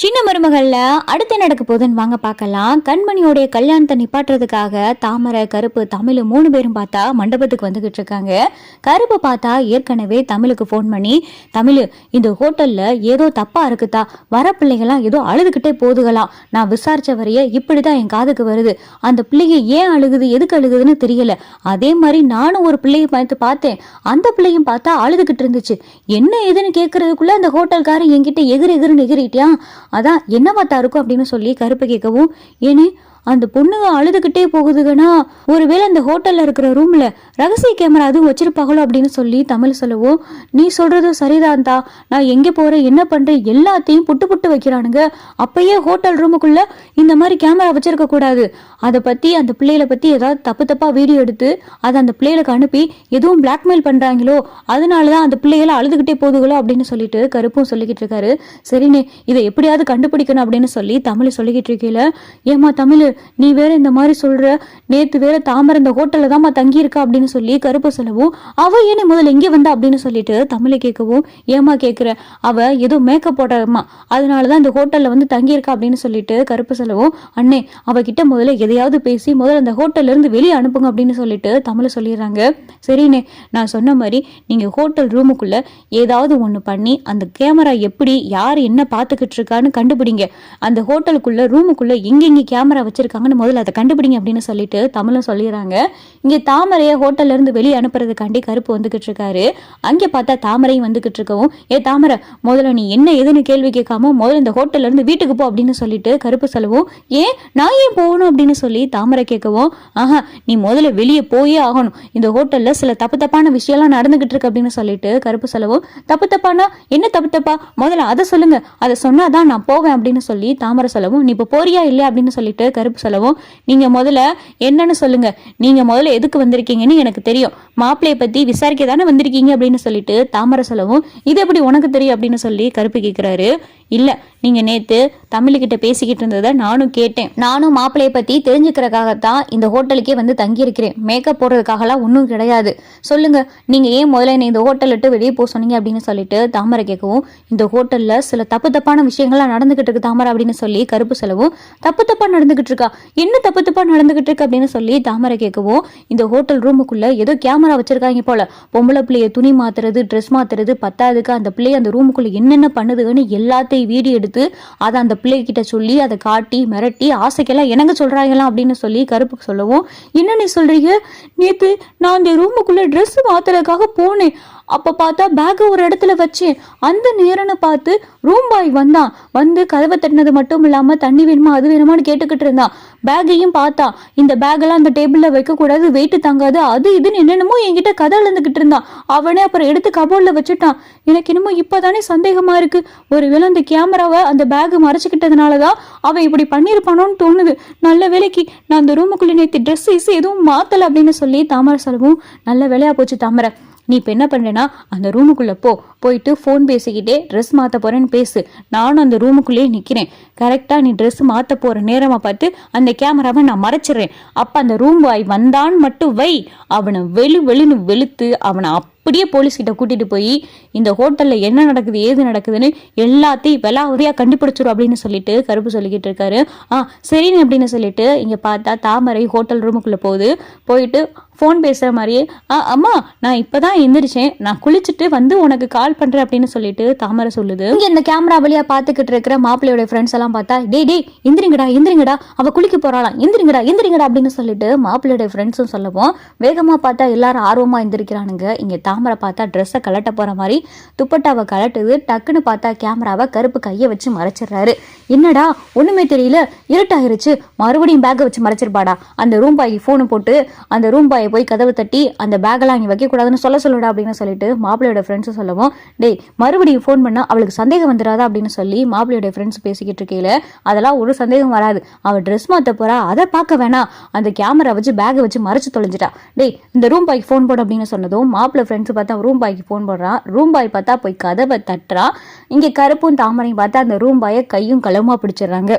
சின்ன மருமகள்ல அடுத்து நடக்க போதுன்னு வாங்க பார்க்கலாம். கண்மணியோடைய கல்யாணத்தை நிப்பாட்டுறதுக்காக தாமரை கருப்பு தமிழ் மூணு பேரும் பார்த்தா மண்டபத்துக்கு வந்துகிட்டு இருக்காங்க. கருப்பு பார்த்தா ஏற்கனவே தமிழுக்கு ஃபோன் பண்ணி தமிழ் இந்த ஹோட்டல்ல ஏதோ தப்பா இருக்குதா? வர பிள்ளைகளாம் ஏதோ அழுதுகிட்டே போதுகலாம் நான் விசாரிச்ச வரைய இப்படிதான் என் காதுக்கு வருது. அந்த பிள்ளைங்க ஏன் அழுகுது? எதுக்கு அழுகுதுன்னு தெரியல. அதே மாதிரி நானும் ஒரு பிள்ளையை பார்த்து பார்த்தேன். அந்த பிள்ளையும் பார்த்தா அழுதுகிட்டு இருந்துச்சு. என்ன ஏதுன்னு கேட்கறதுக்குள்ள அந்த ஹோட்டல்காரன் என்கிட்ட எகிரு எகிறுன்னு எகிறிட்டியான் அதான் என்னவாத்தா இருக்கும் அப்படின்னு சொல்லி கருப்பு கேட்கவும் ஏனே அந்த பொண்ணுங்க அழுதுகிட்டே போகுதுங்கன்னா ஒருவேளை அந்த ஹோட்டல்ல இருக்கிற ரூம்ல ரகசிய கேமரா அதுவும் வச்சிருப்பாங்களோ அப்படின்னு சொல்லி தமிழ் சொல்லவும் நீ சொல்றதும் சரிதான் தா நான் எங்க போறேன் என்ன பண்றேன் எல்லாத்தையும் புட்டு புட்டு வைக்கிறானுங்க. அப்பயே ஹோட்டல் ரூமுக்குள்ள இந்த மாதிரி கேமரா வச்சிருக்க கூடாது. அதை பத்தி அந்த பிள்ளைகளை பத்தி ஏதாவது தப்பு தப்பா வீடியோ எடுத்து அதை அந்த பிள்ளைகளுக்கு அனுப்பி எதுவும் பிளாக்மெயில் பண்றாங்களோ அதனாலதான் அந்த பிள்ளைகளை அழுதுகிட்டே போகுதுகளோ அப்படின்னு சொல்லிட்டு கருப்பும் சொல்லிக்கிட்டு இருக்காரு. சரிண்ணே இதை எப்படியாவது கண்டுபிடிக்கணும் அப்படின்னு சொல்லி தமிழ் சொல்லிக்கிட்டு இருக்கையில ஏமா தமிழ் நீ வேற இந்த மாதிரி சொல்ற? நேத்து வேற தாமரை இந்த ஹோட்டல்ல தான்மா தங்கி அப்படின்னு சொல்லி கருப்பு சொல்லவும் அவ ஏனே முதல்ல எங்க வந்தா? அப்படின்னு சொல்லிட்டு தமிழை கேட்கவும் ஏமா கேட்குற அவ ஏதோ மேக்கப் போட்டாமா அதனாலதான் இந்த ஹோட்டல்ல வந்து தங்கி இருக்கா அப்படின்னு சொல்லிட்டு கருப்பு சொல்லவும் அண்ணே அவகிட்ட முதல்ல எதையாவது பேசி முதல்ல அந்த ஹோட்டல்ல இருந்து வெளியே அனுப்புங்க அப்படின்னு சொல்லிட்டு தமிழ சொல்லிடுறாங்க. சரிண்ணே நான் சொன்ன மாதிரி நீங்க ஹோட்டல் ரூமுக்குள்ள ஏதாவது ஒன்று பண்ணி அந்த கேமரா எப்படி யார் என்ன பார்த்துக்கிட்டு இருக்கான்னு கண்டுபிடிங்க. அந்த ஹோட்டலுக்குள்ள ரூமுக்குள்ள எங்கெங்க கேமரா வச்சு வச்சிருக்காங்கன்னு முதல்ல அதை கண்டுபிடிங்க அப்படின்னு சொல்லிட்டு தமிழும் சொல்லிடுறாங்க. இங்கே தாமரையை ஹோட்டல்லேருந்து வெளியே அனுப்புறதுக்காண்டி கருப்பு வந்துகிட்டு இருக்காரு. அங்கே பார்த்தா தாமரையும் வந்துகிட்டு இருக்கவும் ஏ தாமரை முதல்ல நீ என்ன எதுன்னு கேள்வி கேட்காம முதல்ல இந்த ஹோட்டல்லேருந்து வீட்டுக்கு போ அப்படின்னு சொல்லிட்டு கருப்பு சொல்லவும் ஏன் நான் ஏன் போகணும்? அப்படின்னு சொல்லி தாமரை கேட்கவும் ஆஹா நீ முதல்ல வெளியே போயே ஆகணும். இந்த ஹோட்டலில் சில தப்பு தப்பான விஷயம்லாம் நடந்துகிட்டு இருக்கு அப்படின்னு சொல்லிட்டு கருப்பு சொல்லவும் தப்பு தப்பானா? என்ன தப்பு தப்பா? முதல்ல அதை சொல்லுங்க. அதை சொன்னாதான் நான் போவேன் அப்படின்னு சொல்லி தாமரை சொல்லவும் நீ இப்போ போறியா இல்லையா? அப்படின்னு சொல்லிட்டு கருப்பு சொல்லவும் நீங்க முதல்ல என்னன்னு சொல்லுங்க. நீங்க முதல்ல எதுக்கு வந்திருக்கீங்கன்னு எனக்கு தெரியும். மாப்பிள்ளைய பத்தி விசாரிக்க தானே வந்திருக்கீங்க அப்படின்னு சொல்லிட்டு தாமரை சொல்லவும் இது எப்படி உனக்கு தெரியும்? அப்படின்னு சொல்லி கருப்பு கேட்கிறாரு இல்லை நீங்கள் நேற்று தமிழ்கிட்ட பேசிக்கிட்டு இருந்ததை நானும் கேட்டேன். நானும் மாப்பிள்ளையை பற்றி தெரிஞ்சுக்கிறதுக்காகத்தான் இந்த ஹோட்டலுக்கே வந்து தங்கியிருக்கிறேன். மேக்கப் போடுறதுக்காகலாம் ஒன்றும் கிடையாது. சொல்லுங்கள் நீங்கள் ஏன் முதல்ல என்னை இந்த ஹோட்டல் விட்டு வெளியே போக சொன்னீங்க அப்படின்னு சொல்லிட்டு தாமரை கேட்கவும் இந்த ஹோட்டலில் சில தப்பு தப்பான விஷயங்கள்லாம் நடந்துகிட்டு இருக்கு தாமரை அப்படின்னு சொல்லி கருப்பு செலவும் தப்பு தப்பாக நடந்துகிட்டு இருக்கா? என்ன தப்பு தப்பாக நடந்துகிட்டு இருக்கு அப்படின்னு சொல்லி தாமரை கேட்கவும் இந்த ஹோட்டல் ரூமுக்குள்ளே ஏதோ கேமரா வச்சிருக்காங்க போல. பொம்பளை பிள்ளைய துணி மாத்துறது ட்ரெஸ் மாத்துறது பத்தாதுக்கு அந்த பிள்ளையை அந்த ரூமுக்குள்ளே என்னென்ன பண்ணுதுன்னு எல்லாத்தையும் வீடியோ எடுத்து அதை அந்த பிள்ளைகிட்ட சொல்லி அதை காட்டி மிரட்டி ஆசைக்கெல்லாம் என்னங்க சொல்கிறாங்களாம் அப்படின்னு சொல்லி கருப்புக்கு சொல்லவும் என்ன நீ சொல்றீங்க? நேத்து நான் அந்த ரூமுக்குள்ள ட்ரெஸ் மாற்றுறதுக்காக போனேன். அப்போ பார்த்தா பேக்கை ஒரு இடத்துல வச்சு அந்த நேரம்னு பார்த்து ரூம் பாய் வந்தான். வந்து கதவை தட்டினது மட்டும் இல்லாமல் தண்ணி வேணுமா அது வேணுமான்னு கேட்டுக்கிட்டு இருந்தான். பேக்கையும் பார்த்தா இந்த பேக்கெல்லாம் அந்த டேபிளில் வைக்கக்கூடாது வெயிட்டு தங்காது தாங்காது அது இதுன்னு என்னென்னமோ என்கிட்ட கதை இழந்துகிட்டு இருந்தான். அவனே அப்புறம் எடுத்து கபோர்ட்ல வச்சுட்டான். எனக்கு என்னமோ இப்போ தானே சந்தேகமாக இருக்குது ஒரு ஒருவேளை அந்த கேமராவை அந்த பேக்கை மறைச்சிக்கிட்டதுனால தான் அவன் இப்படி பண்ணியிருப்பானோன்னு தோணுது. நல்ல வேலைக்கு நான் அந்த ரூமுக்குள்ளே நேற்று ட்ரெஸ் எதுவும் மாற்றலை அப்படின்னு சொல்லி தாமரை செலவும் நல்ல வேலையாக போச்சு தாமரை. நீ இப்போ என்ன பண்ணுறேன்னா அந்த ரூமுக்குள்ளே போ. போயிட்டு ஃபோன் பேசிக்கிட்டே ட்ரெஸ் மாற்ற போகிறேன்னு பேசு. நானும் அந்த ரூமுக்குள்ளேயே நிற்கிறேன் கரெக்டாக நீ ட்ரெஸ் மாற்ற போகிற நேரமாக பார்த்து அந்த கேமராவை நான் மறைச்சிடுறேன். அப்போ அந்த ரூம் வாய் வந்தான்னு மட்டும் வை. அவனை வெளு வெளுன்னு வெளுத்து அவனை அப்படியே போலீஸ் கிட்ட கூட்டிட்டு போய் இந்த ஹோட்டலில் என்ன நடக்குது ஏது நடக்குதுன்னு எல்லாத்தையும் விலாவதியா கண்டுபிடிச்சிரும் அப்படின்னு சொல்லிட்டு கருப்பு சொல்லிக்கிட்டு இருக்காரு. ஆ சரின்னு அப்படின்னு சொல்லிட்டு இங்கே பார்த்தா தாமரை ஹோட்டல் ரூமுக்குள்ளே போகுது. போயிட்டு ஃபோன் பேசுகிற மாதிரியே ஆ அம்மா நான் இப்போ தான் எந்திரிச்சேன். நான் குளிச்சுட்டு வந்து உனக்கு கால் பண்ணுறேன் அப்படின்னு சொல்லிட்டு தாமரை சொல்லுது. இங்கே இந்த கேமரா வழியா பார்த்துக்கிட்டு இருக்கிற மாப்பிள்ளையோட ஃப்ரெண்ட்ஸ் எல்லாம் பார்த்தா டேய் டே எந்திரிங்கடா எந்திரிங்கடா. அவள் குளிக்க போகிறாளா எந்திரிங்கடா எந்திரிங்கடா அப்படின்னு சொல்லிட்டு மாப்பிள்ளையோட ஃப்ரெண்ட்ஸும் சொல்லவும் வேகமாக பார்த்தா எல்லாரும் ஆர்வமாக எந்திரிக்கிறானுங்க. இங்கே தாமரை பார்த்தா ட்ரெஸ்ஸை கலட்ட போகிற மாதிரி துப்பட்டாவை கலட்டுது டக்குன்னு பார்த்தா கேமராவை கருப்பு கையை வச்சு மறைச்சிடுறாரு. என்னடா ஒன்றுமே தெரியல. இருட்டாயிருச்சு. மறுபடியும் பேக்கை வச்சு மறைச்சிருப்பாடா. அந்த ரூம் பாய் ஃபோனு போட்டு அந்த ரூம் பாய் போய் கதவு தட்டி அந்த பேக்கெல்லாம் இங்கே வைக்கக்கூடாதுன்னு சொல்ல சொல்லுடா அப்படின்னு சொல்லிட்டு மாப்பிள்ளையோட ஃப்ரெண்ட்ஸும் சொல்லவும் டேய் மறுபடியும் ஃபோன் பண்ணா அவளுக்கு சந்தேகம் வந்துடாதா? அப்படின்னு சொல்லி மாப்பிள்ளையோட ஃப்ரெண்ட்ஸ் பேசிக்கிட்டு இருக்கையில அதெல்லாம் ஒரு சந்தேகம் வராது. அவள் ட்ரெஸ் மாற்ற போறா அதை பார்க்க வேணாம் அந்த கேமரா வச்சு பேக்கை வச்சு மறைச்சு தொலைஞ்சிட்டா. டேய் இந்த ரூம் பாய்க்கு ஃபோன் போட அப்படின்னு சொன்னதும் மாப்பிள்ளை ஃப்ரெண்ட்ஸ் பார்த்தா ரூம் பாய்க்கு ஃபோன் போடுறான் ரூம் பாய் பார்த்தா போய் கதவை தட்டுறான் இங்கே கருப்பும் தாமரையும் பார்த்தா அந்த ரூம் பாயை கையும் களமா பிடிச்சிடுறாங்க.